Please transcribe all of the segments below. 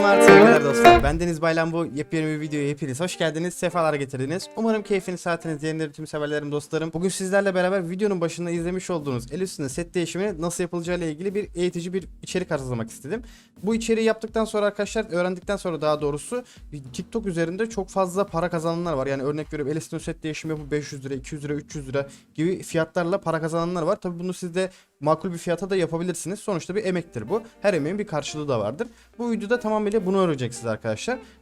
zaman sevgiler dostlar. Ben Deniz Baylan bu yepyeni bir videoya hepiniz hoş geldiniz. Sefalar getirdiniz. Umarım keyfiniz, saatiniz yerindedir tüm severlerim, dostlarım. Bugün sizlerle beraber videonun başında izlemiş olduğunuz el üstünde set değişimini nasıl yapılacağı ile ilgili bir eğitici bir içerik hazırlamak istedim. Bu içeriği yaptıktan sonra arkadaşlar, öğrendikten sonra daha doğrusu TikTok üzerinde çok fazla para kazananlar var. Yani örnek veriyorum el üstünde set değişimi yapıp 500 lira, 200 lira, 300 lira gibi fiyatlarla para kazananlar var. Tabi bunu siz de makul bir fiyata da yapabilirsiniz. Sonuçta bir emektir bu. Her emeğin bir karşılığı da vardır. Bu videoda tamamıyla bunu öğreneceksiniz arkadaşlar.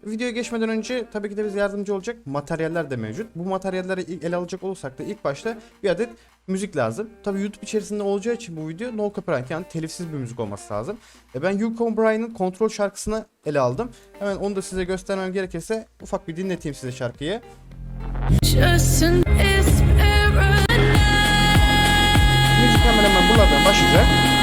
Videoya geçmeden önce tabii ki de bize yardımcı olacak materyaller de mevcut. Bu materyalleri ele alacak olursak da ilk başta bir adet müzik lazım. Tabii YouTube içerisinde olacağı için bu video no copyright yani telifsiz bir müzik olması lazım. E ben Yukon Bryan'ın Kontrol şarkısını ele aldım. Hemen onu da size göstermem gerekirse ufak bir dinleteyim size şarkıyı. Müzik hemen hemen buralardan başlayacak.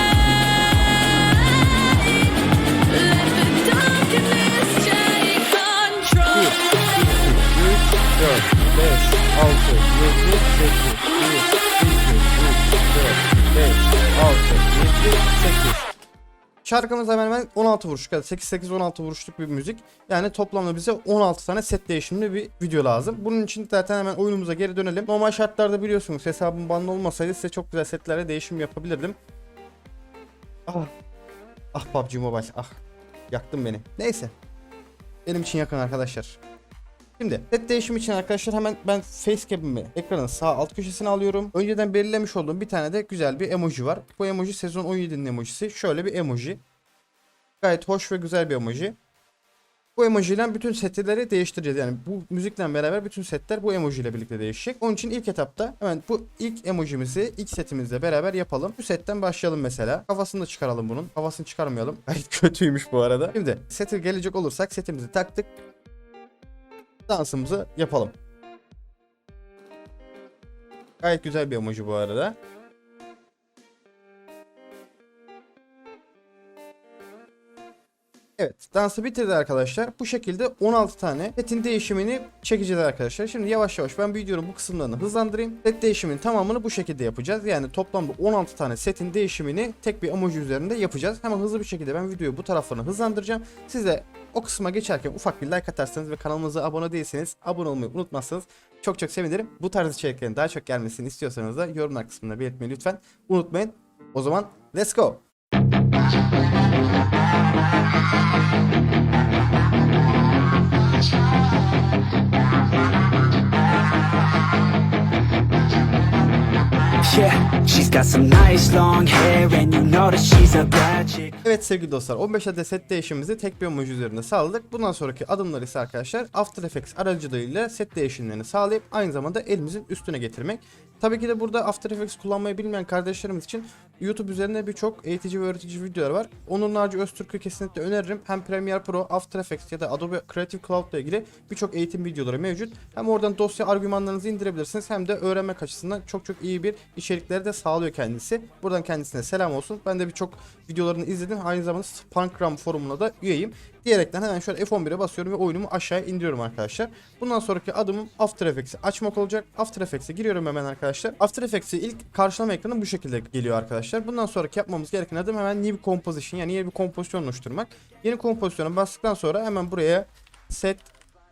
Şarkımız hemen hemen 16 vuruş kadar 8-8-16 vuruşluk bir müzik. Yani toplamda bize 16 tane set değişimli bir video lazım. Bunun için zaten hemen oyunumuza geri dönelim. Normal şartlarda biliyorsunuz hesabım bandı olmasaydı size çok güzel setlere değişim yapabilirdim. Ah. Ah PUBG Mobile ah. Yaktın beni. Neyse. Benim için yakın arkadaşlar. Şimdi set değişimi için arkadaşlar hemen ben facecam'imi ekranın sağ alt köşesine alıyorum. Önceden belirlemiş olduğum bir tane de güzel bir emoji var. Bu emoji sezon 17'nin emojisi. Şöyle bir emoji. Gayet hoş ve güzel bir emoji. Bu emoji ile bütün setleri değiştireceğiz. Yani bu müzikle beraber bütün setler bu emoji ile birlikte değişecek. Onun için ilk etapta hemen bu ilk emojimizi ilk setimizle beraber yapalım. Bu setten başlayalım mesela. Kafasını da çıkaralım bunun. Kafasını çıkarmayalım. Gayet kötüymüş bu arada. Şimdi sete gelecek olursak setimizi taktık dansımızı yapalım. Gayet güzel bir emoji bu arada. Evet dansı bitirdi arkadaşlar. Bu şekilde 16 tane setin değişimini çekeceğiz arkadaşlar. Şimdi yavaş yavaş ben videonun bu kısımlarını hızlandırayım. Set değişiminin tamamını bu şekilde yapacağız. Yani toplamda 16 tane setin değişimini tek bir emoji üzerinde yapacağız. Hemen hızlı bir şekilde ben videoyu bu taraflarını hızlandıracağım. Siz de o kısma geçerken ufak bir like atarsanız ve kanalımıza abone değilseniz abone olmayı unutmazsanız çok çok sevinirim. Bu tarz içeriklerin daha çok gelmesini istiyorsanız da yorumlar kısmında belirtmeyi lütfen unutmayın. O zaman let's go. Evet sevgili dostlar 15 adet set değişimimizi tek bir emoji üzerinde sağladık. Bundan sonraki adımlar ise arkadaşlar After Effects aracılığıyla set değişimlerini sağlayıp aynı zamanda elimizin üstüne getirmek. Tabii ki de burada After Effects kullanmayı bilmeyen kardeşlerimiz için YouTube üzerinde birçok eğitici ve öğretici videolar var. Onur Naci Öztürk'ü kesinlikle öneririm. Hem Premiere Pro, After Effects ya da Adobe Creative Cloud ile ilgili birçok eğitim videoları mevcut. Hem oradan dosya argümanlarınızı indirebilirsiniz hem de öğrenmek açısından çok çok iyi bir içerikleri de sağlıyor kendisi. Buradan kendisine selam olsun. Ben de birçok videolarını izledim. Aynı zamanda Spankram forumuna da üyeyim. Diyerekten hemen şöyle F11'e basıyorum ve oyunumu aşağıya indiriyorum arkadaşlar. Bundan sonraki adımım After Effects'i açmak olacak. After Effects'e giriyorum hemen arkadaşlar. After Effects'i ilk karşılama ekranı bu şekilde geliyor arkadaşlar. Bundan sonraki yapmamız gereken adım hemen New Composition yani yeni bir kompozisyon oluşturmak. Yeni kompozisyona bastıktan sonra hemen buraya set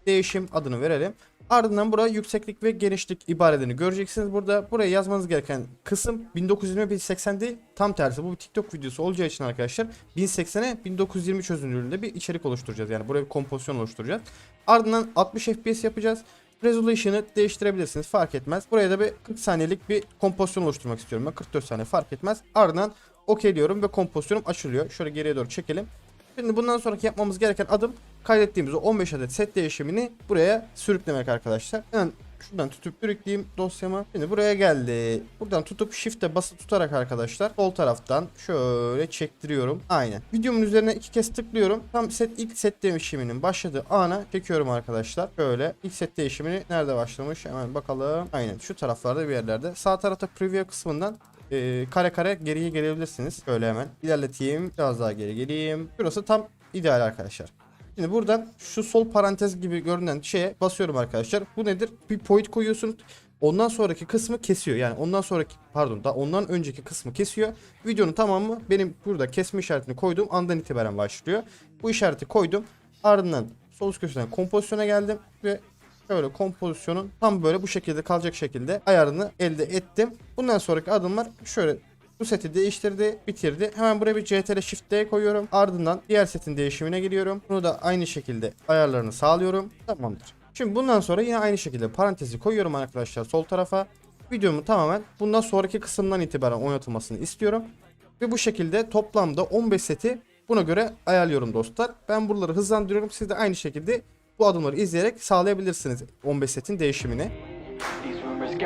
değişim adını verelim. Ardından buraya yükseklik ve genişlik ibarelerini göreceksiniz. Burada buraya yazmanız gereken kısım 1920 1080 değil tam tersi. Bu bir TikTok videosu olacağı için arkadaşlar 1080'e 1920 çözünürlüğünde bir içerik oluşturacağız. Yani buraya bir kompozisyon oluşturacağız. Ardından 60 FPS yapacağız. Resolution'ı değiştirebilirsiniz fark etmez. Buraya da bir 40 saniyelik bir kompozisyon oluşturmak istiyorum. Ben 44 saniye fark etmez. Ardından OK diyorum ve kompozisyonum açılıyor. Şöyle geriye doğru çekelim. Şimdi bundan sonraki yapmamız gereken adım kaydettiğimiz o 15 adet set değişimini buraya sürüklemek arkadaşlar. Hemen şuradan tutup sürükleyeyim dosyama. Şimdi buraya geldi. Buradan tutup shift'e basılı tutarak arkadaşlar sol taraftan şöyle çektiriyorum. Aynen. Videomun üzerine iki kez tıklıyorum. Tam set ilk set değişiminin başladığı ana çekiyorum arkadaşlar. Şöyle ilk set değişimini nerede başlamış? Hemen bakalım. Aynen şu taraflarda bir yerlerde. Sağ tarafta preview kısmından e, kare kare geriye gelebilirsiniz. Şöyle hemen ilerleteyim. Biraz daha geri geleyim. Burası tam ideal arkadaşlar. Şimdi buradan şu sol parantez gibi görünen şeye basıyorum arkadaşlar. Bu nedir? Bir point koyuyorsunuz. ondan sonraki kısmı kesiyor. Yani ondan sonraki pardon da ondan önceki kısmı kesiyor. Videonun tamamı benim burada kesme işaretini koyduğum andan itibaren başlıyor. Bu işareti koydum. Ardından sol üst köşeden kompozisyona geldim ve şöyle kompozisyonun tam böyle bu şekilde kalacak şekilde ayarını elde ettim. Bundan sonraki adımlar şöyle bu seti değiştirdi, bitirdi. Hemen buraya bir CTRL Shift D koyuyorum. Ardından diğer setin değişimine giriyorum. Bunu da aynı şekilde ayarlarını sağlıyorum. Tamamdır. Şimdi bundan sonra yine aynı şekilde parantezi koyuyorum arkadaşlar sol tarafa. Videomu tamamen bundan sonraki kısımdan itibaren oynatılmasını istiyorum. Ve bu şekilde toplamda 15 seti buna göre ayarlıyorum dostlar. Ben buraları hızlandırıyorum. Siz de aynı şekilde bu adımları izleyerek sağlayabilirsiniz 15 setin değişimini. These rumors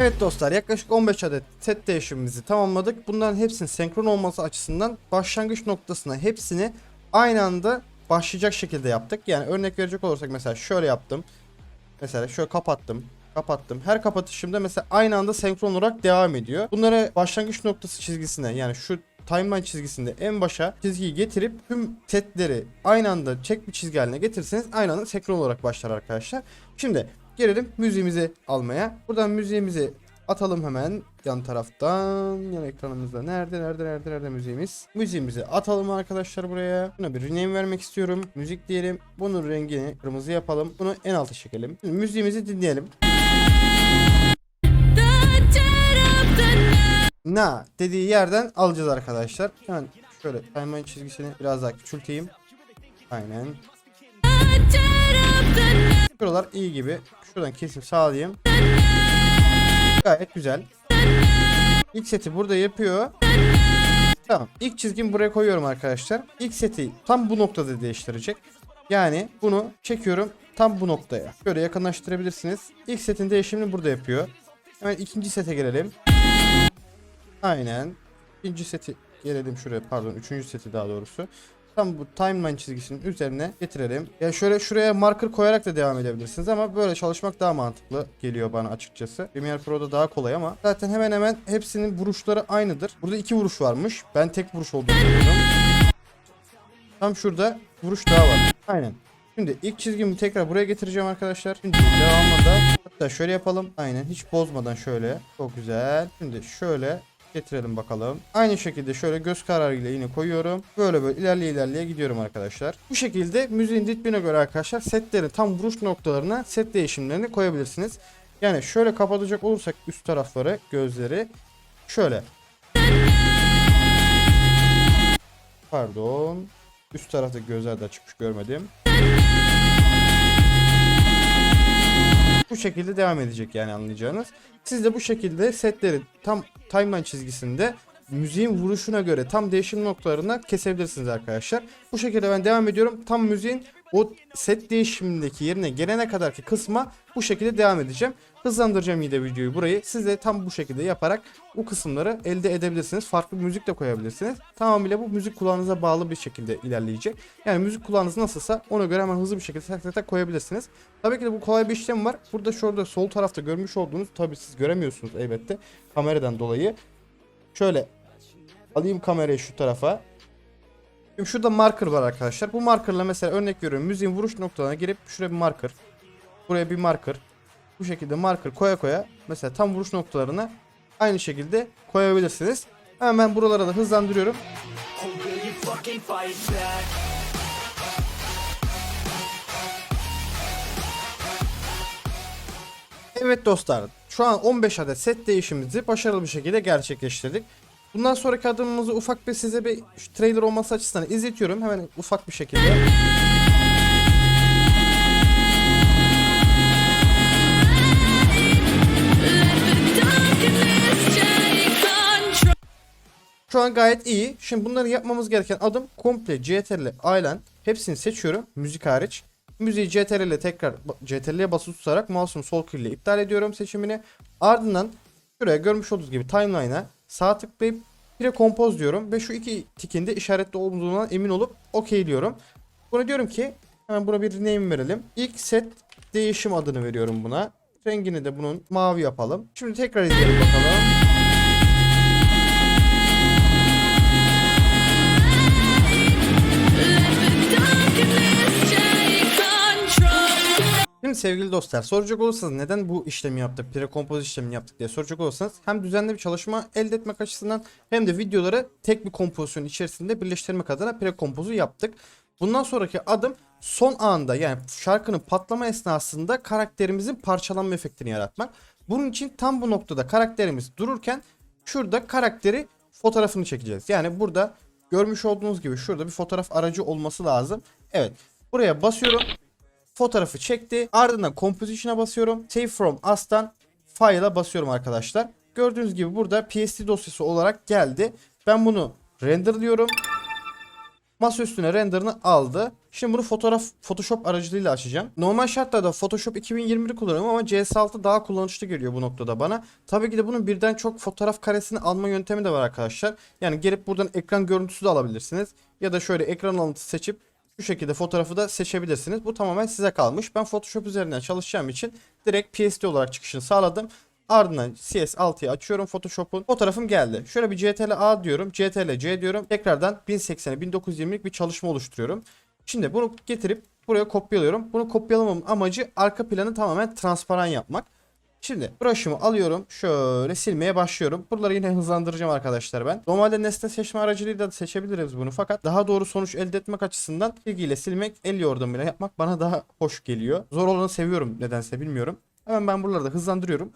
Evet dostlar yaklaşık 15 adet set değişimimizi tamamladık. Bunların hepsinin senkron olması açısından başlangıç noktasına hepsini aynı anda başlayacak şekilde yaptık. Yani örnek verecek olursak mesela şöyle yaptım. Mesela şöyle kapattım. Kapattım. Her kapatışımda mesela aynı anda senkron olarak devam ediyor. Bunları başlangıç noktası çizgisine yani şu timeline çizgisinde en başa çizgiyi getirip tüm setleri aynı anda çek bir çizgi haline getirirseniz aynı anda senkron olarak başlar arkadaşlar. Şimdi gelelim müziğimizi almaya. Buradan müziğimizi atalım hemen yan taraftan. Yan ekranımızda nerede nerede nerede nerede müziğimiz? Müziğimizi atalım arkadaşlar buraya. Buna bir rename vermek istiyorum. Müzik diyelim. Bunun rengini kırmızı yapalım. Bunu en alta çekelim. Şimdi müziğimizi dinleyelim. Na dediği yerden alacağız arkadaşlar. Hemen şöyle timeline çizgisini biraz daha küçülteyim. Aynen. Şuralar iyi gibi. Şuradan kesim sağlayayım. Gayet güzel. İlk seti burada yapıyor. Tamam. İlk çizgimi buraya koyuyorum arkadaşlar. İlk seti tam bu noktada değiştirecek. Yani bunu çekiyorum tam bu noktaya. Böyle yakınlaştırabilirsiniz. İlk setin değişimini burada yapıyor. Hemen ikinci sete gelelim. Aynen. İkinci seti gelelim şuraya pardon. Üçüncü seti daha doğrusu. Tam bu timeline çizgisinin üzerine getirelim. Ya şöyle şuraya marker koyarak da devam edebilirsiniz ama böyle çalışmak daha mantıklı geliyor bana açıkçası. Premiere Pro'da daha kolay ama zaten hemen hemen hepsinin vuruşları aynıdır. Burada iki vuruş varmış. Ben tek vuruş olduğunu biliyordum. Tam şurada vuruş daha var. Aynen. Şimdi ilk çizgimi tekrar buraya getireceğim arkadaşlar. Şimdi devamında hatta şöyle yapalım. Aynen hiç bozmadan şöyle. Çok güzel. Şimdi şöyle getirelim bakalım. Aynı şekilde şöyle göz kararıyla yine koyuyorum. Böyle böyle ilerleye ilerleye gidiyorum arkadaşlar. Bu şekilde müziğin ritmine göre arkadaşlar setlerin tam vuruş noktalarına set değişimlerini koyabilirsiniz. Yani şöyle kapatacak olursak üst tarafları, gözleri şöyle. Pardon. Üst tarafta gözler de çıkmış görmedim. Bu şekilde devam edecek yani anlayacağınız. Siz de bu şekilde setleri tam timeline çizgisinde müziğin vuruşuna göre tam değişim noktalarına kesebilirsiniz arkadaşlar. Bu şekilde ben devam ediyorum. Tam müziğin o set değişimindeki yerine gelene kadarki kısma bu şekilde devam edeceğim. Hızlandıracağım yine videoyu burayı. Siz de tam bu şekilde yaparak bu kısımları elde edebilirsiniz. Farklı bir müzik de koyabilirsiniz. Tamamıyla bu müzik kulağınıza bağlı bir şekilde ilerleyecek. Yani müzik kulağınız nasılsa ona göre hemen hızlı bir şekilde tak tak tak koyabilirsiniz. Tabii ki de bu kolay bir işlem var. Burada şurada sol tarafta görmüş olduğunuz tabii siz göremiyorsunuz elbette kameradan dolayı. Şöyle alayım kamerayı şu tarafa. Şimdi şurada marker var arkadaşlar. Bu markerla mesela örnek veriyorum müziğin vuruş noktalarına girip şuraya bir marker. Buraya bir marker. Bu şekilde marker koya koya mesela tam vuruş noktalarına aynı şekilde koyabilirsiniz. Hemen buralara da hızlandırıyorum. Evet dostlar şu an 15 adet set değişimimizi başarılı bir şekilde gerçekleştirdik. Bundan sonraki adımımızı ufak bir size bir şu trailer olması açısından izletiyorum. Hemen ufak bir şekilde. Şu an gayet iyi. Şimdi bunları yapmamız gereken adım komple CTRL Island hepsini seçiyorum müzik hariç. Müziği CTRL ile tekrar CTRL'ye basılı tutarak mouse'un sol ile iptal ediyorum seçimini. Ardından şuraya görmüş olduğunuz gibi timeline'a sağ tıklayıp Pre-Compose diyorum ve şu iki tikin de işaretli olduğuna emin olup OK diyorum. Buna diyorum ki hemen buna bir name verelim. İlk set değişim adını veriyorum buna. Rengini de bunun mavi yapalım. Şimdi tekrar izleyelim bakalım. Şimdi sevgili dostlar soracak olursanız neden bu işlemi yaptık, pre-compose işlemini yaptık diye soracak olursanız hem düzenli bir çalışma elde etmek açısından hem de videoları tek bir kompozisyon içerisinde birleştirmek adına pre-compose'u yaptık. Bundan sonraki adım son anda yani şarkının patlama esnasında karakterimizin parçalanma efektini yaratmak. Bunun için tam bu noktada karakterimiz dururken şurada karakteri fotoğrafını çekeceğiz. Yani burada görmüş olduğunuz gibi şurada bir fotoğraf aracı olması lazım. Evet buraya basıyorum fotoğrafı çekti. Ardından Composition'a basıyorum. Save from As'tan File'a basıyorum arkadaşlar. Gördüğünüz gibi burada PSD dosyası olarak geldi. Ben bunu renderlıyorum. Masa üstüne renderını aldı. Şimdi bunu fotoğraf Photoshop aracılığıyla açacağım. Normal şartlarda Photoshop 2021 kullanıyorum ama CS6 daha kullanışlı geliyor bu noktada bana. Tabii ki de bunun birden çok fotoğraf karesini alma yöntemi de var arkadaşlar. Yani gelip buradan ekran görüntüsü de alabilirsiniz. Ya da şöyle ekran alıntısı seçip şu şekilde fotoğrafı da seçebilirsiniz. Bu tamamen size kalmış. Ben Photoshop üzerinden çalışacağım için direkt PSD olarak çıkışını sağladım. Ardından CS6'yı açıyorum Photoshop'un. Fotoğrafım geldi. Şöyle bir CTRL A diyorum. CTRL C diyorum. Tekrardan 1080'e 1920'lik bir çalışma oluşturuyorum. Şimdi bunu getirip buraya kopyalıyorum. Bunu kopyalamamın amacı arka planı tamamen transparan yapmak. Şimdi brush'ımı alıyorum. Şöyle silmeye başlıyorum. Buraları yine hızlandıracağım arkadaşlar ben. Normalde nesne seçme aracılığıyla da seçebiliriz bunu. Fakat daha doğru sonuç elde etmek açısından silgiyle silmek, el yordamıyla yapmak bana daha hoş geliyor. Zor olanı seviyorum nedense bilmiyorum. Hemen ben buraları da hızlandırıyorum.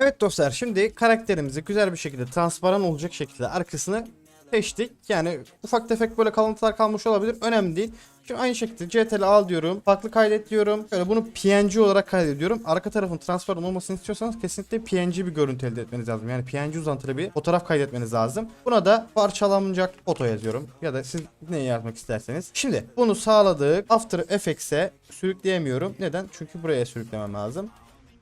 Evet dostlar şimdi karakterimizi güzel bir şekilde transparan olacak şekilde arkasını seçtik. Yani ufak tefek böyle kalıntılar kalmış olabilir. Önemli değil. Şimdi aynı şekilde CTRL al diyorum. Farklı kaydet diyorum. Şöyle bunu PNG olarak kaydediyorum. Arka tarafın transparan olmasını istiyorsanız kesinlikle PNG bir görüntü elde etmeniz lazım. Yani PNG uzantılı bir fotoğraf kaydetmeniz lazım. Buna da parçalanacak foto yazıyorum. Ya da siz ne yazmak isterseniz. Şimdi bunu sağladık. After Effects'e sürükleyemiyorum. Neden? Çünkü buraya sürüklemem lazım.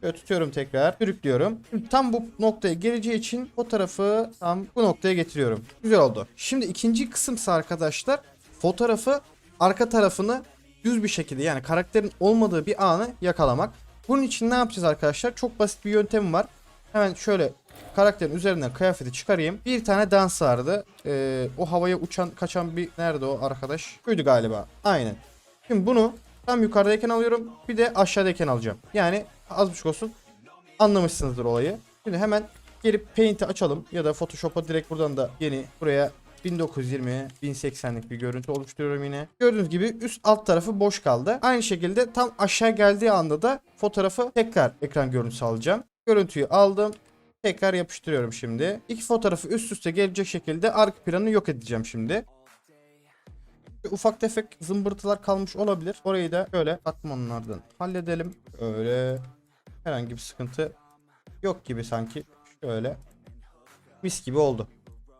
Böyle tutuyorum tekrar. Sürüklüyorum. Şimdi tam bu noktaya geleceği için fotoğrafı tam bu noktaya getiriyorum. Güzel oldu. Şimdi ikinci kısımsa arkadaşlar fotoğrafı arka tarafını düz bir şekilde yani karakterin olmadığı bir anı yakalamak. Bunun için ne yapacağız arkadaşlar? Çok basit bir yöntem var. Hemen şöyle karakterin üzerinden kıyafeti çıkarayım. Bir tane dans vardı. Ee, o havaya uçan kaçan bir nerede o arkadaş? Buydu galiba. Aynen. Şimdi bunu tam yukarıdayken alıyorum. Bir de aşağıdayken alacağım. Yani az buçuk olsun. Anlamışsınızdır olayı. Şimdi hemen gelip Paint'i açalım. Ya da Photoshop'a direkt buradan da yeni buraya 1920'ye 1080'lik bir görüntü oluşturuyorum yine. Gördüğünüz gibi üst alt tarafı boş kaldı. Aynı şekilde tam aşağı geldiği anda da fotoğrafı tekrar ekran görüntüsü alacağım. Görüntüyü aldım. Tekrar yapıştırıyorum şimdi. İki fotoğrafı üst üste gelecek şekilde arka planı yok edeceğim şimdi. Ufak tefek zımbırtılar kalmış olabilir. Orayı da şöyle katmanlardan halledelim. Öyle herhangi bir sıkıntı yok gibi sanki. Şöyle mis gibi oldu.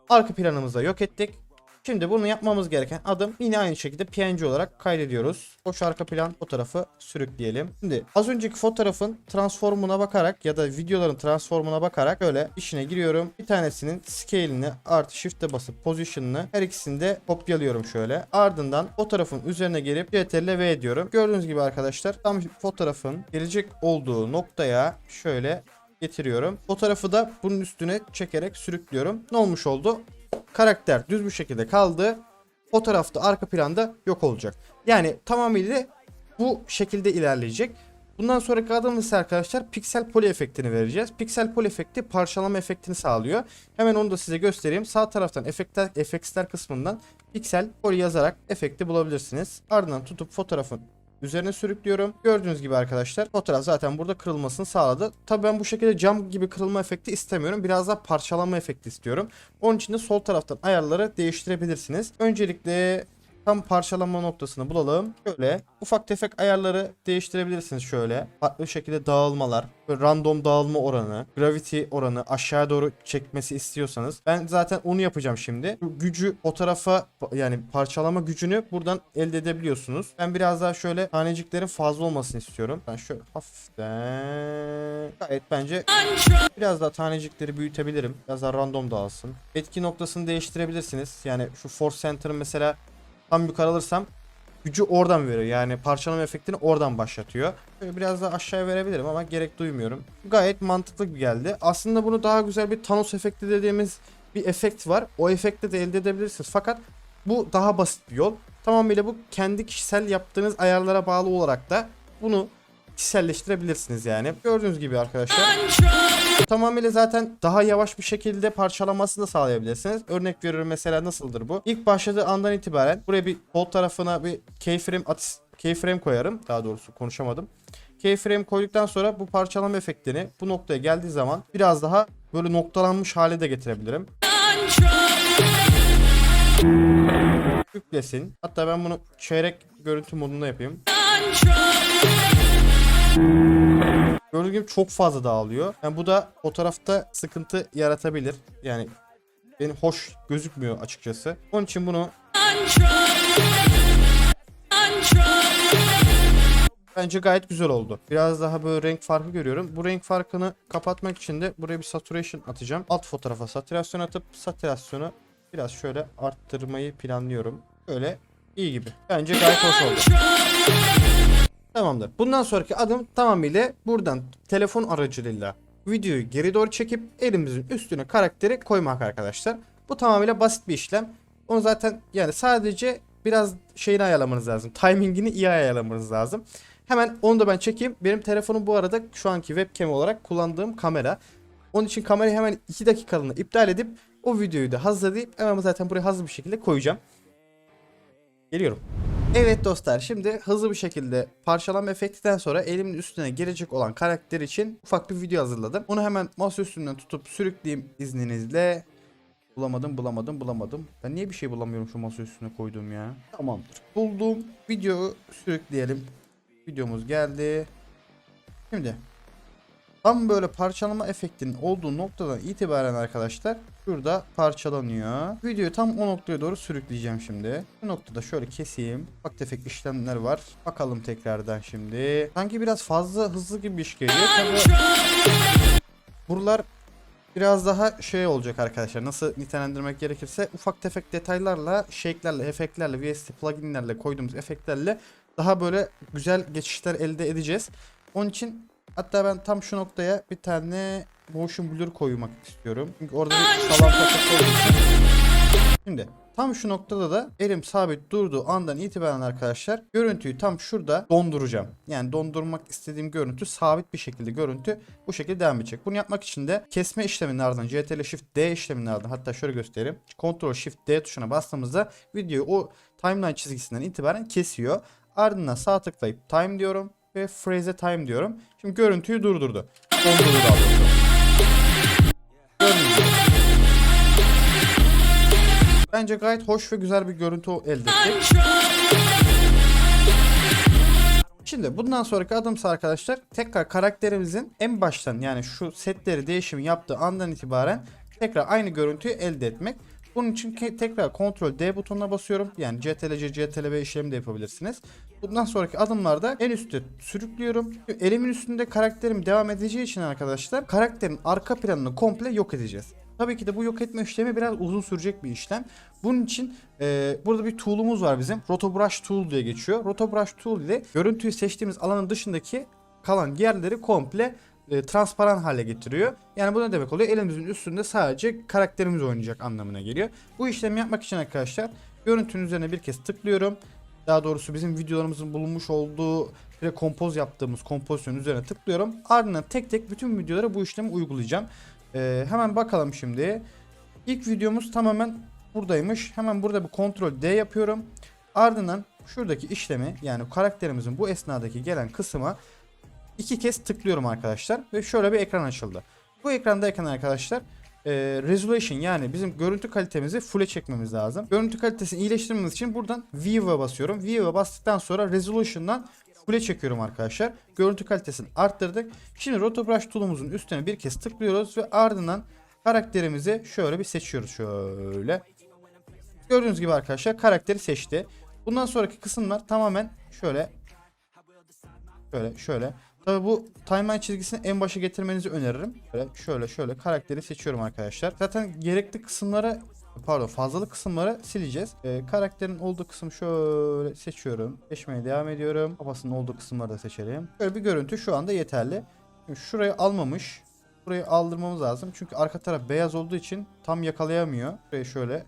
Arka planımızı da yok ettik. Şimdi bunu yapmamız gereken adım yine aynı şekilde PNG olarak kaydediyoruz. Boş arka plan fotoğrafı sürükleyelim. Şimdi az önceki fotoğrafın transformuna bakarak ya da videoların transformuna bakarak böyle işine giriyorum. Bir tanesinin scale'ini artı shift'e basıp position'ını her ikisini de kopyalıyorum şöyle. Ardından fotoğrafın üzerine gelip CTRL V diyorum. Gördüğünüz gibi arkadaşlar tam fotoğrafın gelecek olduğu noktaya şöyle getiriyorum. Fotoğrafı da bunun üstüne çekerek sürüklüyorum. Ne olmuş oldu? Karakter düz bir şekilde kaldı. Fotoğrafta arka planda yok olacak. Yani tamamıyla bu şekilde ilerleyecek. Bundan sonraki adımımız arkadaşlar piksel poli efektini vereceğiz. Piksel poli efekti parçalama efektini sağlıyor. Hemen onu da size göstereyim. Sağ taraftan efektler, efektler kısmından piksel poli yazarak efekti bulabilirsiniz. Ardından tutup fotoğrafın üzerine sürüklüyorum. Gördüğünüz gibi arkadaşlar fotoğraf zaten burada kırılmasını sağladı. Tabii ben bu şekilde cam gibi kırılma efekti istemiyorum. Biraz daha parçalanma efekti istiyorum. Onun için de sol taraftan ayarları değiştirebilirsiniz. Öncelikle tam parçalanma noktasını bulalım. Şöyle ufak tefek ayarları değiştirebilirsiniz şöyle. Farklı şekilde dağılmalar, böyle random dağılma oranı, gravity oranı aşağı doğru çekmesi istiyorsanız. Ben zaten onu yapacağım şimdi. Bu gücü o tarafa yani parçalama gücünü buradan elde edebiliyorsunuz. Ben biraz daha şöyle taneciklerin fazla olmasını istiyorum. Ben şöyle hafiften gayet bence. Biraz daha tanecikleri büyütebilirim. Biraz daha random dağılsın. Etki noktasını değiştirebilirsiniz. Yani şu force center'ı mesela tam yukarı alırsam gücü oradan veriyor. Yani parçalama efektini oradan başlatıyor. Böyle biraz daha aşağıya verebilirim ama gerek duymuyorum. Gayet mantıklı bir geldi. Aslında bunu daha güzel bir Thanos efekti dediğimiz bir efekt var. O efekti de elde edebilirsiniz. Fakat bu daha basit bir yol. Tamamıyla bu kendi kişisel yaptığınız ayarlara bağlı olarak da bunu kişiselleştirebilirsiniz yani. Gördüğünüz gibi arkadaşlar. Tamamıyla zaten daha yavaş bir şekilde parçalamasını da sağlayabilirsiniz. Örnek veriyorum mesela nasıldır bu? İlk başladığı andan itibaren buraya bir sol tarafına bir keyframe at keyframe koyarım. Daha doğrusu konuşamadım. Keyframe koyduktan sonra bu parçalama efektini bu noktaya geldiği zaman biraz daha böyle noktalanmış hale de getirebilirim. Yüklesin. Hatta ben bunu çeyrek görüntü modunda yapayım. Control. Gördüğünüz gibi çok fazla dağılıyor. Yani bu da fotoğrafta sıkıntı yaratabilir. Yani benim hoş gözükmüyor açıkçası. Onun için bunu bence gayet güzel oldu. Biraz daha böyle renk farkı görüyorum. Bu renk farkını kapatmak için de buraya bir saturation atacağım. Alt fotoğrafa saturasyon atıp saturasyonu biraz şöyle arttırmayı planlıyorum. Böyle iyi gibi. Bence gayet hoş oldu. Tamamdır. Bundan sonraki adım tamamıyla buradan telefon aracılığıyla videoyu geri doğru çekip elimizin üstüne karakteri koymak arkadaşlar. Bu tamamıyla basit bir işlem. Onu zaten yani sadece biraz şeyini ayarlamanız lazım. Timingini iyi ayarlamanız lazım. Hemen onu da ben çekeyim. Benim telefonum bu arada şu anki webcam olarak kullandığım kamera. Onun için kamerayı hemen 2 dakikalığına iptal edip o videoyu da hazırlayıp hemen zaten buraya hazır bir şekilde koyacağım. Geliyorum. Evet dostlar şimdi hızlı bir şekilde parçalama efektinden sonra elimin üstüne gelecek olan karakter için ufak bir video hazırladım. Onu hemen masa üstünden tutup sürükleyeyim izninizle. Bulamadım bulamadım bulamadım. Ben niye bir şey bulamıyorum şu masa üstüne koyduğum ya. Tamamdır. Buldum. Videoyu sürükleyelim. Videomuz geldi. Şimdi tam böyle parçalama efektinin olduğu noktadan itibaren arkadaşlar şurada parçalanıyor. Videoyu tam o noktaya doğru sürükleyeceğim şimdi. Bu noktada şöyle keseyim. Bak tefek işlemler var. Bakalım tekrardan şimdi. Sanki biraz fazla hızlı gibi bir iş geliyor. Tabii buralar biraz daha şey olacak arkadaşlar. Nasıl nitelendirmek gerekirse ufak tefek detaylarla, shake'lerle, efektlerle, VST pluginlerle koyduğumuz efektlerle daha böyle güzel geçişler elde edeceğiz. Onun için hatta ben tam şu noktaya bir tane motion blur koymak istiyorum. Çünkü orada bir salam. Şimdi tam şu noktada da elim sabit durduğu andan itibaren arkadaşlar görüntüyü tam şurada donduracağım. Yani dondurmak istediğim görüntü sabit bir şekilde görüntü bu şekilde devam edecek. Bunu yapmak için de kesme işleminin ardından CTRL Shift D işleminin ardından hatta şöyle göstereyim. Ctrl Shift D tuşuna bastığımızda videoyu o timeline çizgisinden itibaren kesiyor. Ardından sağ tıklayıp time diyorum ve freeze time diyorum. Şimdi görüntüyü durdurdu. Dondurdu. Bence gayet hoş ve güzel bir görüntü elde ettik. Şimdi bundan sonraki adımsa arkadaşlar tekrar karakterimizin en baştan yani şu setleri değişimi yaptığı andan itibaren tekrar aynı görüntüyü elde etmek. Bunun için tekrar Ctrl D butonuna basıyorum. Yani CTRL-C, CTRL-V işlemi de yapabilirsiniz. Bundan sonraki adımlarda en üstte sürüklüyorum. Elimin üstünde karakterim devam edeceği için arkadaşlar karakterin arka planını komple yok edeceğiz. Tabii ki de bu yok etme işlemi biraz uzun sürecek bir işlem. Bunun için e, burada bir tool'umuz var bizim. Rotobrush Tool diye geçiyor. Rotobrush Tool ile görüntüyü seçtiğimiz alanın dışındaki kalan yerleri komple e, transparan hale getiriyor. Yani bu ne demek oluyor? Elimizin üstünde sadece karakterimiz oynayacak anlamına geliyor. Bu işlemi yapmak için arkadaşlar görüntünün üzerine bir kez tıklıyorum. Daha doğrusu bizim videolarımızın bulunmuş olduğu ve kompoz yaptığımız kompozisyonun üzerine tıklıyorum. Ardından tek tek bütün videolara bu işlemi uygulayacağım. Ee, hemen bakalım şimdi. İlk videomuz tamamen buradaymış. Hemen burada bir kontrol D yapıyorum. Ardından şuradaki işlemi yani karakterimizin bu esnadaki gelen kısma iki kez tıklıyorum arkadaşlar. Ve şöyle bir ekran açıldı. Bu ekrandayken arkadaşlar e, resolution yani bizim görüntü kalitemizi full'e çekmemiz lazım. Görüntü kalitesini iyileştirmemiz için buradan view'a basıyorum. View'a bastıktan sonra resolution'dan full'e çekiyorum arkadaşlar. Görüntü kalitesini arttırdık. Şimdi rotobrush tool'umuzun üstüne bir kez tıklıyoruz ve ardından karakterimizi şöyle bir seçiyoruz şöyle. Gördüğünüz gibi arkadaşlar karakteri seçti. Bundan sonraki kısımlar tamamen şöyle şöyle şöyle. Tabi bu timeline çizgisini en başa getirmenizi öneririm. Şöyle şöyle şöyle karakteri seçiyorum arkadaşlar. Zaten gerekli kısımları pardon fazlalık kısımları sileceğiz. Ee, karakterin olduğu kısım şöyle seçiyorum. Seçmeye devam ediyorum. Kafasının olduğu kısımları da seçelim. Böyle bir görüntü şu anda yeterli. Şimdi şurayı almamış. Burayı aldırmamız lazım. Çünkü arka taraf beyaz olduğu için tam yakalayamıyor. Burayı şöyle.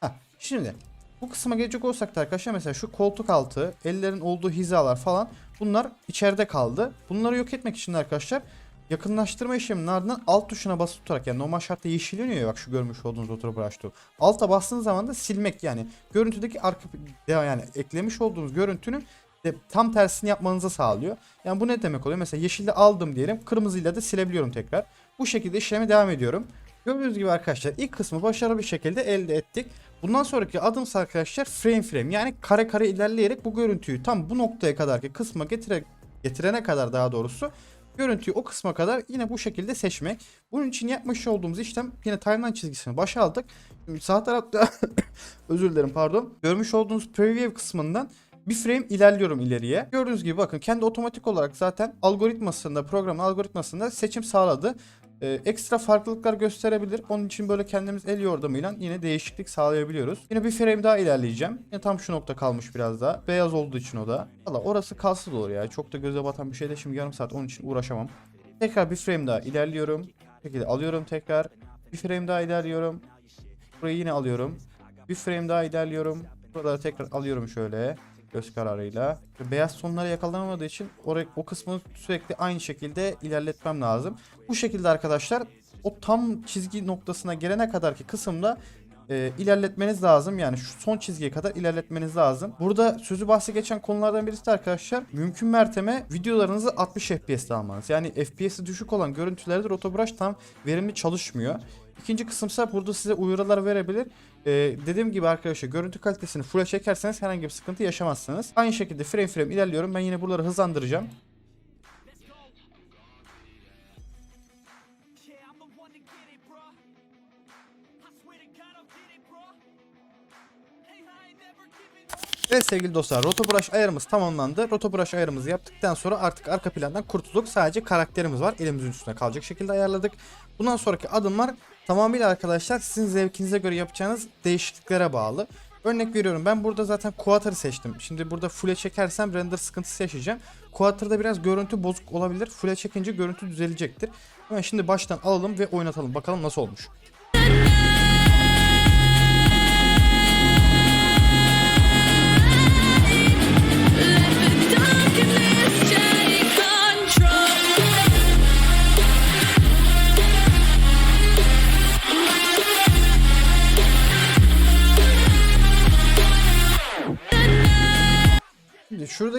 Heh, şimdi bu kısma gelecek olsak da arkadaşlar mesela şu koltuk altı, ellerin olduğu hizalar falan bunlar içeride kaldı. Bunları yok etmek için arkadaşlar yakınlaştırma işleminin ardından alt tuşuna basılı tutarak yani normal şartta yeşilleniyor ya bak şu görmüş olduğunuz oturup brush'tu. Alta bastığınız zaman da silmek yani görüntüdeki arka yani eklemiş olduğunuz görüntünün de tam tersini yapmanızı sağlıyor. Yani bu ne demek oluyor? Mesela yeşilde aldım diyelim. Kırmızıyla da silebiliyorum tekrar. Bu şekilde işleme devam ediyorum. Gördüğünüz gibi arkadaşlar ilk kısmı başarılı bir şekilde elde ettik. Bundan sonraki adım arkadaşlar frame frame yani kare kare ilerleyerek bu görüntüyü tam bu noktaya kadarki kısma getire, getirene kadar daha doğrusu görüntüyü o kısma kadar yine bu şekilde seçmek. Bunun için yapmış olduğumuz işlem yine timeline çizgisini başa aldık. Şimdi sağ tarafta özür dilerim pardon. Görmüş olduğunuz preview kısmından bir frame ilerliyorum ileriye. Gördüğünüz gibi bakın kendi otomatik olarak zaten algoritmasında programın algoritmasında seçim sağladı. Ee, ekstra farklılıklar gösterebilir. Onun için böyle kendimiz el yordamıyla yine değişiklik sağlayabiliyoruz. Yine bir frame daha ilerleyeceğim. Yine tam şu nokta kalmış biraz daha. Beyaz olduğu için o da. Valla orası kalsın olur ya. Çok da göze batan bir şey de şimdi yarım saat onun için uğraşamam. Tekrar bir frame daha ilerliyorum. Şekilde alıyorum tekrar. Bir frame daha ilerliyorum. Burayı yine alıyorum. Bir frame daha ilerliyorum. Buraları tekrar alıyorum şöyle göz kararıyla. Beyaz tonları yakalanamadığı için oraya, o kısmı sürekli aynı şekilde ilerletmem lazım. Bu şekilde arkadaşlar o tam çizgi noktasına gelene kadarki kısımda e, ilerletmeniz lazım. Yani şu son çizgiye kadar ilerletmeniz lazım. Burada sözü bahsi geçen konulardan birisi de arkadaşlar mümkün mertebe videolarınızı 60 FPS'te almanız. Yani FPS'i düşük olan görüntülerde rotobrush tam verimli çalışmıyor. İkinci kısımsa burada size uyarılar verebilir. Ee, dediğim gibi arkadaşlar görüntü kalitesini full'e çekerseniz herhangi bir sıkıntı yaşamazsınız. Aynı şekilde frame frame ilerliyorum. Ben yine buraları hızlandıracağım. Evet sevgili dostlar rotobrush ayarımız tamamlandı. Rotobrush ayarımızı yaptıktan sonra artık arka plandan kurtulduk. Sadece karakterimiz var. Elimizin üstüne kalacak şekilde ayarladık. Bundan sonraki adımlar tamamıyla arkadaşlar sizin zevkinize göre yapacağınız değişikliklere bağlı. Örnek veriyorum ben burada zaten Quater'ı seçtim. Şimdi burada full'e çekersem render sıkıntısı yaşayacağım. Quater'da biraz görüntü bozuk olabilir. Full'e çekince görüntü düzelecektir. Hemen şimdi baştan alalım ve oynatalım. Bakalım nasıl olmuş.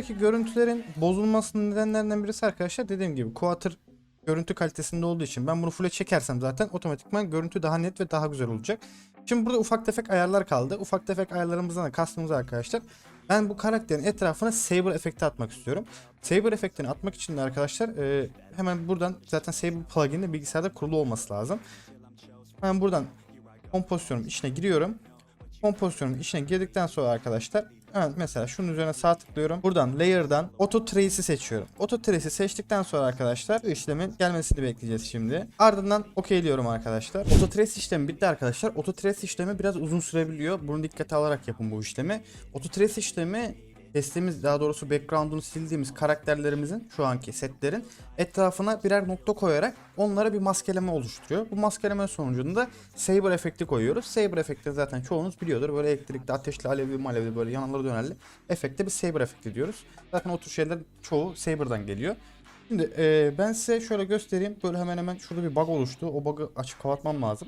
Şimdi şuradaki görüntülerin bozulmasının nedenlerinden birisi arkadaşlar dediğim gibi Quater görüntü kalitesinde olduğu için ben bunu full'e çekersem zaten otomatikman görüntü daha net ve daha güzel olacak. Şimdi burada ufak tefek ayarlar kaldı. Ufak tefek ayarlarımızdan da kastımız arkadaşlar. Ben bu karakterin etrafına Saber efekti atmak istiyorum. Saber efektini atmak için de arkadaşlar e, hemen buradan zaten Saber plugin'de bilgisayarda kurulu olması lazım. Hemen buradan kompozisyonun içine giriyorum. Kompozisyonun içine girdikten sonra arkadaşlar hemen mesela şunun üzerine sağ tıklıyorum. Buradan layer'dan auto trace'i seçiyorum. Auto trace'i seçtikten sonra arkadaşlar bu işlemin gelmesini bekleyeceğiz şimdi. Ardından okeyliyorum arkadaşlar. Auto trace işlemi bitti arkadaşlar. Auto trace işlemi biraz uzun sürebiliyor. Bunu dikkate alarak yapın bu işlemi. Auto trace işlemi Testimiz daha doğrusu background'unu sildiğimiz karakterlerimizin şu anki setlerin etrafına birer nokta koyarak onlara bir maskeleme oluşturuyor. Bu maskeleme sonucunda Saber efekti koyuyoruz. Saber efekti zaten çoğunuz biliyordur. Böyle elektrikli, ateşli, alevli, malevli böyle yanları dönerli efekte bir Saber efekti diyoruz. Zaten o tür şeyler çoğu Saber'dan geliyor. Şimdi e, ben size şöyle göstereyim. Böyle hemen hemen şurada bir bug oluştu. O bug'ı açıp kapatmam lazım.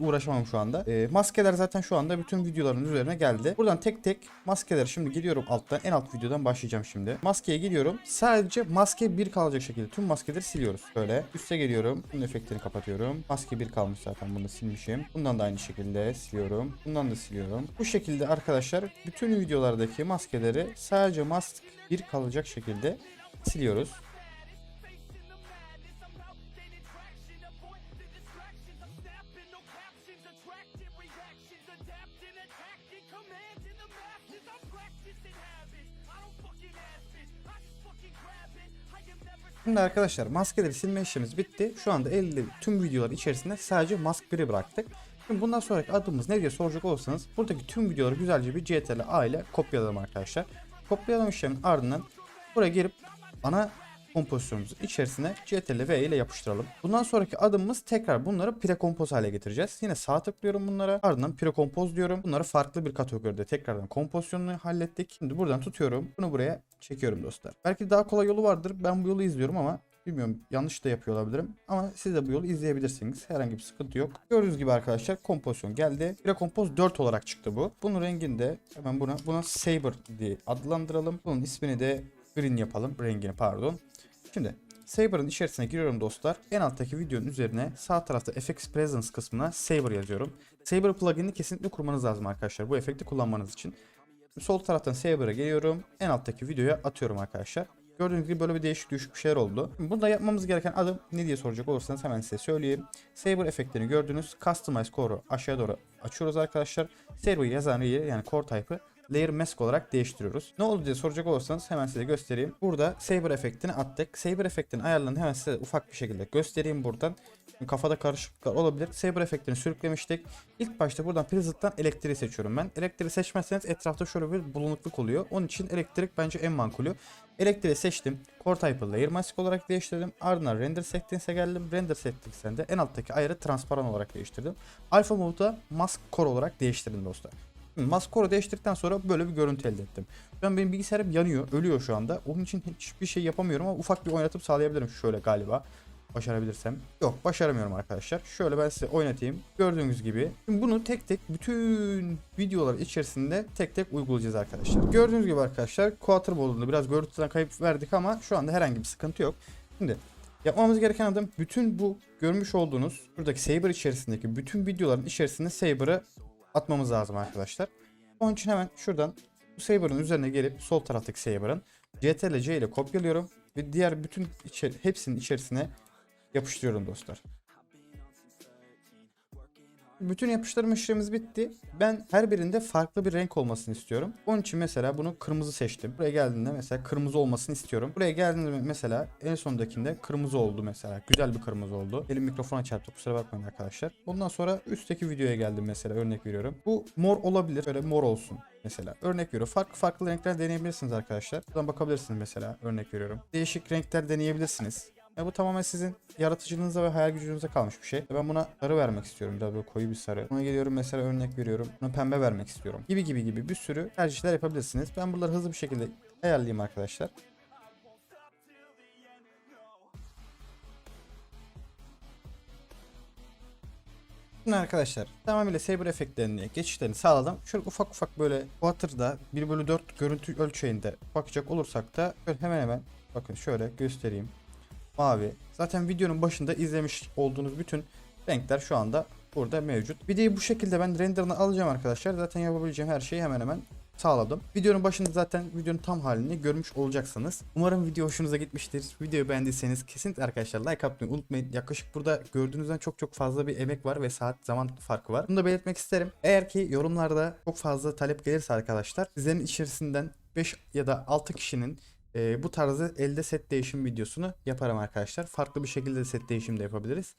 Uğraşamam şu anda. Ee, maskeler zaten şu anda bütün videoların üzerine geldi. Buradan tek tek maskeler şimdi gidiyorum alttan. En alt videodan başlayacağım şimdi. Maskeye gidiyorum. Sadece maske bir kalacak şekilde tüm maskeleri siliyoruz. Böyle üste geliyorum. Bunun efektini kapatıyorum. Maske bir kalmış zaten bunu silmişim. Bundan da aynı şekilde siliyorum. Bundan da siliyorum. Bu şekilde arkadaşlar bütün videolardaki maskeleri sadece mask bir kalacak şekilde siliyoruz. Şimdi arkadaşlar maskeleri silme işlemimiz bitti. Şu anda elde tüm videolar içerisinde sadece mask 1'i bıraktık. Şimdi bundan sonraki adımımız ne diye soracak olursanız buradaki tüm videoları güzelce bir CTRL A ile kopyalayalım arkadaşlar. Kopyalama işleminin ardından buraya gelip ana kompozisyonumuzun içerisine CTRL V ile yapıştıralım. Bundan sonraki adımımız tekrar bunları prekompoz hale getireceğiz. Yine sağ tıklıyorum bunlara. Ardından prekompoz diyorum. Bunları farklı bir kategoride tekrardan kompozisyonunu hallettik. Şimdi buradan tutuyorum. Bunu buraya çekiyorum dostlar. Belki daha kolay yolu vardır. Ben bu yolu izliyorum ama Bilmiyorum yanlış da yapıyor olabilirim ama siz de bu yolu izleyebilirsiniz. Herhangi bir sıkıntı yok. Gördüğünüz gibi arkadaşlar kompozisyon geldi. Prekompoz 4 olarak çıktı bu. Bunun rengini de hemen buna buna Saber diye adlandıralım. Bunun ismini de green yapalım. Rengini pardon. Şimdi Saber'ın içerisine giriyorum dostlar. En alttaki videonun üzerine sağ tarafta FX Presence kısmına Saber yazıyorum. Saber pluginini kesinlikle kurmanız lazım arkadaşlar. Bu efekti kullanmanız için. Sol taraftan Saber'a geliyorum. En alttaki videoya atıyorum arkadaşlar. Gördüğünüz gibi böyle bir değişik düşük bir şeyler oldu. Burada yapmamız gereken adım ne diye soracak olursanız hemen size söyleyeyim. Saber efektlerini gördünüz. Customize Core'u aşağı doğru açıyoruz arkadaşlar. Saber yazan yeri yani core type'ı Layer Mask olarak değiştiriyoruz. Ne oldu diye soracak olursanız hemen size göstereyim. Burada Saber efektini attık. Saber efektinin ayarlarını hemen size ufak bir şekilde göstereyim buradan. Kafada karışıklıklar olabilir. Saber efektini sürüklemiştik. İlk başta buradan Prism'dan elektriği seçiyorum ben. Elektriği seçmezseniz etrafta şöyle bir bulunukluk oluyor. Onun için elektrik bence en mankulü. Elektriği seçtim. Core Type'ı Layer Mask olarak değiştirdim. Ardından Render Settings'e geldim. Render Settings'ten de en alttaki ayarı transparan olarak değiştirdim. Alpha Mode'da Mask Core olarak değiştirdim dostlar. Mask Core'u değiştirdikten sonra böyle bir görüntü elde ettim. Ben benim bilgisayarım yanıyor, ölüyor şu anda. Onun için hiçbir şey yapamıyorum ama ufak bir oynatıp sağlayabilirim şöyle galiba. Başarabilirsem. Yok başaramıyorum arkadaşlar. Şöyle ben size oynatayım. Gördüğünüz gibi. Şimdi bunu tek tek bütün videolar içerisinde tek tek uygulayacağız arkadaşlar. Gördüğünüz gibi arkadaşlar Quarter modunda biraz görüntüden kayıp verdik ama şu anda herhangi bir sıkıntı yok. Şimdi Yapmamız gereken adım bütün bu görmüş olduğunuz buradaki Saber içerisindeki bütün videoların içerisinde Saber'ı atmamız lazım arkadaşlar. Onun için hemen şuradan bu Saber'ın üzerine gelip sol taraftaki Saber'ın CTRL C ile kopyalıyorum ve diğer bütün içeri, hepsinin içerisine yapıştırıyorum dostlar. Bütün yapıştırma işlemimiz bitti. Ben her birinde farklı bir renk olmasını istiyorum. Onun için mesela bunu kırmızı seçtim. Buraya geldiğinde mesela kırmızı olmasını istiyorum. Buraya geldiğinde mesela en sondakinde kırmızı oldu mesela. Güzel bir kırmızı oldu. Elim mikrofona çarptı kusura bakmayın arkadaşlar. Ondan sonra üstteki videoya geldim mesela örnek veriyorum. Bu mor olabilir. Böyle mor olsun mesela. Örnek veriyorum. Farklı farklı renkler deneyebilirsiniz arkadaşlar. Buradan bakabilirsiniz mesela örnek veriyorum. Değişik renkler deneyebilirsiniz. Ya bu tamamen sizin yaratıcılığınıza ve hayal gücünüze kalmış bir şey. Ben buna sarı vermek istiyorum. Biraz böyle koyu bir sarı. Buna geliyorum mesela örnek veriyorum. Buna pembe vermek istiyorum. Gibi gibi gibi bir sürü tercihler yapabilirsiniz. Ben bunları hızlı bir şekilde ayarlayayım arkadaşlar. Şimdi arkadaşlar tamamıyla saber efektlerini, geçişlerini sağladım. Şöyle ufak ufak böyle Water'da 1 bölü 4 görüntü ölçeğinde bakacak olursak da böyle hemen hemen bakın şöyle göstereyim. Mavi. Zaten videonun başında izlemiş olduğunuz bütün renkler şu anda burada mevcut. Videoyu bu şekilde ben renderını alacağım arkadaşlar. Zaten yapabileceğim her şeyi hemen hemen sağladım. Videonun başında zaten videonun tam halini görmüş olacaksınız. Umarım video hoşunuza gitmiştir. Videoyu beğendiyseniz kesinlikle arkadaşlar like atmayı unutmayın. Yaklaşık burada gördüğünüzden çok çok fazla bir emek var ve saat zaman farkı var. Bunu da belirtmek isterim. Eğer ki yorumlarda çok fazla talep gelirse arkadaşlar sizlerin içerisinden 5 ya da 6 kişinin e, bu tarzı elde set değişim videosunu yaparım arkadaşlar. Farklı bir şekilde de set değişim de yapabiliriz.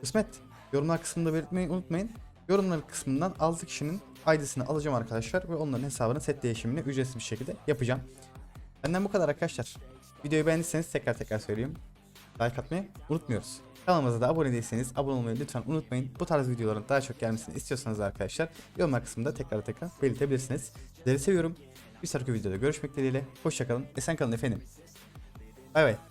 Kısmet. Yorumlar kısmında belirtmeyi unutmayın. Yorumlar kısmından 6 kişinin ID'sini alacağım arkadaşlar ve onların hesabını set değişimini ücretsiz bir şekilde yapacağım. Benden bu kadar arkadaşlar. Videoyu beğendiyseniz tekrar tekrar söyleyeyim. Like atmayı unutmuyoruz. Kanalımıza da abone değilseniz abone olmayı lütfen unutmayın. Bu tarz videoların daha çok gelmesini istiyorsanız arkadaşlar yorumlar kısmında tekrar tekrar belirtebilirsiniz. Sizleri seviyorum. Bir sonraki videoda görüşmek dileğiyle. Hoşçakalın. Esen kalın efendim. Bay bay.